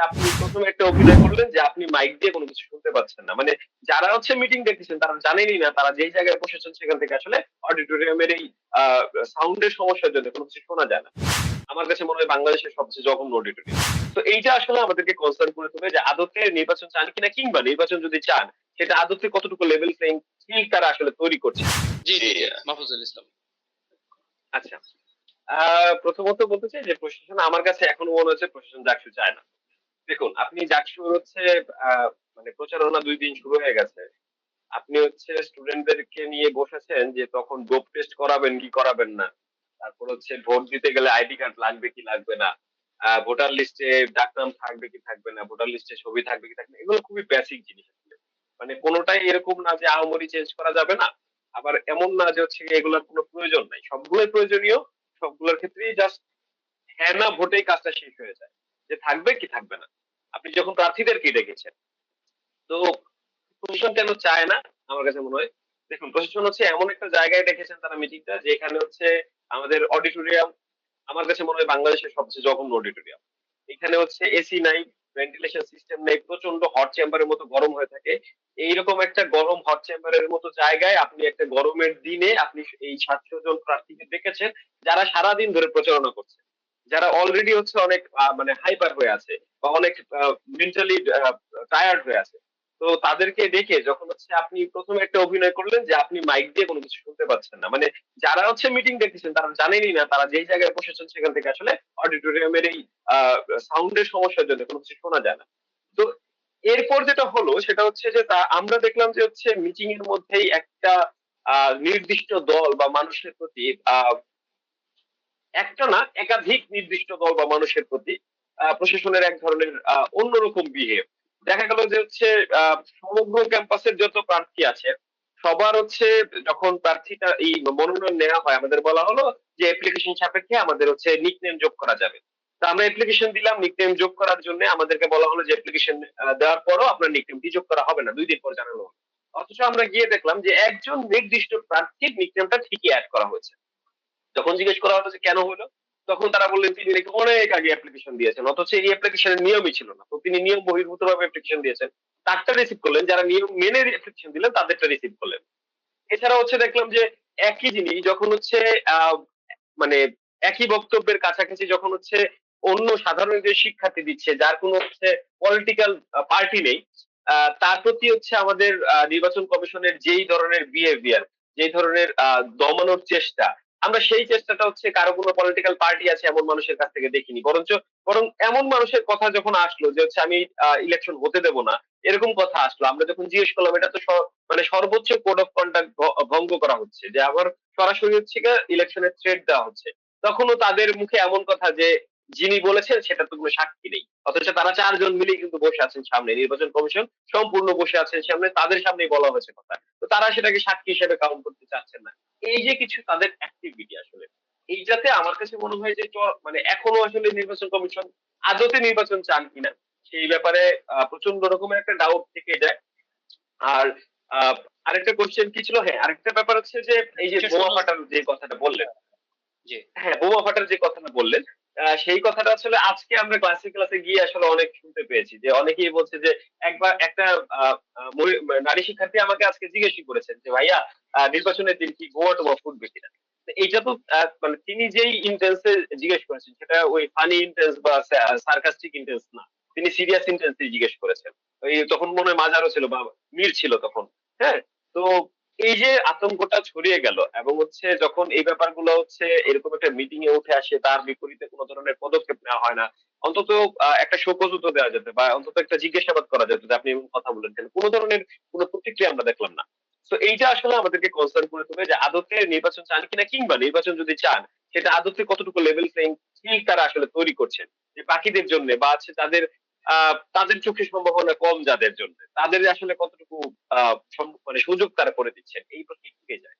আপনি প্রথমে একটা অভিনয় করলেন যে আপনি মাইক দিয়ে কোনো কিছু শুনতে পাচ্ছেন না। মানে যারা হচ্ছে মিটিং দেখতেছেন তারা জানেনই না তারা যেই জায়গায় বসেছেন সেখান থেকে আসলে অডিটোরিয়ামের এই আ সাউন্ড এর সমস্যার জন্য কোনো কিছু শোনা যায় না। আমার কাছে মনে হয় বাংলাদেশের সবচেয়ে জঘন্য অডিটোরিয়াম। তো এইটা আসলে আমাদেরকে কনসার্ন করে তোলে যে আদতে নির্বাচন চান কিনা কিংবা নির্বাচন যদি চান সেটা আদতে কতটুকু লেভেল প্লেইং ফিল্ড তারা আসলে তৈরি করছে। জি, জি। মাহফুজুল ইসলাম। আচ্ছা। প্রথমত বলতে চাই যে প্রশাসন আমার কাছে এখনও মনে হচ্ছে প্রশাসন চাকসু চায় না। দেখুন, আপনি চাকসুর হচ্ছে মানে প্রচারণা ২ দিন শুরু হয়ে গেছে। আপনি হচ্ছে স্টুডেন্টদেরকে নিয়ে বসেছেন যে তখন ডোপ টেস্ট করাবেন কি করাবেন না। তারপর হচ্ছে ভোট দিতে গেলে আইডি কার্ড লাগবে কি লাগবে না। ভোটার লিস্টে ডাকনাম থাকবে কি থাকবে না। ভোটার লিস্টে ছবি থাকবে কি থাকবে। এগুলো খুবই বেসিক জিনিস। মানে কোনোটাই এরকম না যে আহামরি চেঞ্জ করা যাবে না। আবার এমন না যে হচ্ছে এগুলার কোনো প্রয়োজন নাই। সবগুলোই প্রয়োজনীয়। সবগুলোর ক্ষেত্রেই জাস্ট হ্যাঁ না ভোটেই কাজটা শেষ হয়ে যায়। যে থাকবে কি থাকবে না। আপনি যখন প্রার্থীদেরকে ডেকেছেন। তো প্রশাসন কেন চায় না? আমার কাছে মনে হয়। দেখুন প্রশাসন হচ্ছে এমন একটা জায়গায় ডেকেছেন তারা মিটিংটা যেখানে হচ্ছে আমাদের অডিটোরিয়াম আমার কাছে মনে হয় বাংলাদেশের সবচেয়ে জঘন্য অডিটোরিয়াম। এখানে হচ্ছে এসি নাই, ভেন্টিলেশন সিস্টেম নেই, প্রচণ্ড হট চেম্বারের মতো গরম হয়ে থাকে। এইরকম একটা গরম হট চেম্বারের মতো জায়গায় আপনি একটা গরমের দিনে আপনি এই ৭০০ জন প্রার্থীকে ডেকেছেন যারা সারাদিন ধরে প্রচারণা করছে। যারা অলরেডি হচ্ছে অনেক মানে হাইপার হয়ে আছে বা অনেক মেন্টালি টায়ার্ড হয়ে আছে। তো তাদেরকে ডেকে যখন হচ্ছে আপনি প্রথমে একটা অভিনয় করলেন যে আপনি মাইক দিয়ে কোনো কিছু শুনতে পাচ্ছেন না। মানে যারা হচ্ছে মিটিং দেখতেছেন, তারা জানেনই না, তারা যেই জায়গায় বসেছেন সেখান থেকে আসলে অডিটোরিয়ামের এই আ সাউন্ড এর সমস্যার জন্য কোনো কিছু শোনা যায় না। তো এরপর যেটা হলো, সেটা হচ্ছে যে তা, আমরা দেখলাম যে হচ্ছে মিটিং এর মধ্যেই একটা নির্দিষ্ট দল বা মানুষের প্রতি একটা না, একাধিক নির্দিষ্ট দল বা মানুষের প্রতি প্রশাসনের এক ধরনের অন্যরকম বিহেভ। দেখা গেল যে হচ্ছে সমগ্র ক্যাম্পাসের যত প্রার্থী আছে, সবার হচ্ছে যখন প্রার্থীটা এই মনোনয়ন নেওয়া হয়, আমাদের বলা হলো যে অ্যাপ্লিকেশন সাপেক্ষে আমাদের হচ্ছে নিকনেম যোগ করা যাবে। তো আমরা অ্যাপ্লিকেশন দিলাম নিকনেম যোগ করার জন্য আমাদেরকে বলা হলো যে অ্যাপ্লিকেশন দেওয়ার পরও আপনার নিকনেমটি যোগ করা হবে না। দুই দিন পর জানানো হলো। অথচ আমরা গিয়ে দেখলাম যে একজন নির্দিষ্ট প্রার্থীর নিকনেমটা ঠিকই এড করা হয়েছে। যখন জিজ্ঞেস করা হলো যে কেন হলো? তখন তারা বললেন তিনি নাকি অনেক আগে অ্যাপ্লিকেশন দিয়েছেন। অথচ এই অ্যাপ্লিকেশনের নিয়মই ছিল না। তো তিনি নিয়ম বহির্ভূতভাবে অ্যাপ্লিকেশন দিয়েছেন। তারটা রিসিভ করলেন যারা নিয়ম মেনে অ্যাপ্লিকেশন দিলেন তাদেরটা রিসিভ করলেন। এছাড়া হচ্ছে দেখলাম যে একই জিনিস যখন হচ্ছে মানে একই বক্তব্যের কাছাকাছি যখন হচ্ছে অন্য সাধারণ যে শিক্ষার্থী দিচ্ছে যার কোনো হচ্ছে পলিটিক্যাল পার্টি নেই, তার প্রতি হচ্ছে আমাদের নির্বাচন কমিশনের যেই ধরনের বিহেভিয়ার, যেই ধরনের দমানোর চেষ্টা, আমরা সেই চেষ্টাটা হচ্ছে কারও কোনো পলিটিক্যাল পার্টি আছে এমন মানুষের কাছ থেকে দেখিনি। বরঞ্চ, বরং এমন মানুষের কথা যখন আসলো যে হচ্ছে আমি ইলেকশন হতে দেব না। এরকম কথা আসলো। আমরা যখন জিজ্ঞেস করলাম, এটা তো মানে সর্বোচ্চ কোড অফ কন্ডাক্ট ভঙ্গ করা হচ্ছে। যে আবার সরাসরি হচ্ছে ইলেকশনের থ্রেট দেওয়া হচ্ছে। তখনও তাদের মুখে এমন কথা যে, যিনি বলেছেন, সেটার তো কোনো সাক্ষী নেই। অথচ তারা ৪ জন মিলেই কিন্তু বসে আছেন সামনে। নির্বাচন কমিশন সম্পূর্ণ বসে আছেন সামনে। তাদের সামনেই বলা হয়েছে কথা। তারা সেটাকে সাক্ষী হিসেবে কাউন্ট করতে চাচ্ছেন না। এই যে কিছু তাদের অ্যাক্টিভিটি আসলে। এইটাতে আমার কাছে মনে হয় যে মানে এখনও আসলে নির্বাচন কমিশন আদতে নির্বাচন চান কিনা সেই ব্যাপারে প্রচণ্ড রকমের একটা ডাউট থেকে যায়। আর আরেকটা কোয়েশ্চেন কি ছিল? হ্যাঁ, আরেকটা ব্যাপার হচ্ছে যে এই যে বোমা শুনুন। ফাটার যে কথাটা বললেন। হ্যাঁ, বোমা ফাটার যে কথাটা বললেন, সেই কথাটা আসলে আজকে আমরা ক্লাসে, ক্লাসে গিয়ে আসলে অনেক শুনতে পেয়েছি। যে অনেকেই বলছে যে একবার একটা নারী শিক্ষার্থী আমাকে আজকে জিজ্ঞেসই করেছেন যে, "ভাইয়া নির্বাচনের দিন কি বোমা-টোমা ফুটবে কিনা?" এইটা তো মানে তিনি যেই ইনটেন্স জিজ্ঞেস করেছেন সেটা ওই ফানি ইন্টেন্স বা সার্কাস্টিক ইন্টেন্স না। তিনি সিরিয়াস ইনটেন্স জিজ্ঞেস করেছেন। তখন মনে হয় মাজারও ছিল বা মীর ছিল তখন। হ্যাঁ? তো এই যে আতঙ্কটা ছড়িয়ে গেল এবং হচ্ছে যখন এই ব্যাপারগুলো হচ্ছে এরকম একটা মিটিং এ উঠে আসে, তার বিপরীতে কোন ধরনের পদক্ষেপ নেওয়া হয় না। অন্তত একটা শোকজ তো দেওয়া যেত বা অন্তত একটা জিজ্ঞাসাবাদ করা যেত যে আপনি এরকম কথা বললেন কেন? কোন ধরনের কোন প্রতিক্রিয়া আমরা দেখলাম না। তো এইটা আসলে আমাদেরকে কনসার্ন করে তোলে যে আদতে নির্বাচন চান কিনা কিংবা নির্বাচন যদি চান, সেটা আদতে কতটুকু লেভেল প্লেইং ফিল্ড তারা আসলে তৈরি করছেন। যে বাকিদের জন্য বা হচ্ছে তাদের তাদের চোখে সম্ভাবনা কম যাদের জন্য। তাদের আসলে কতটুকু মানে সুযোগ তারা করে দিচ্ছে এই প্রশ্নে থেকে যায়।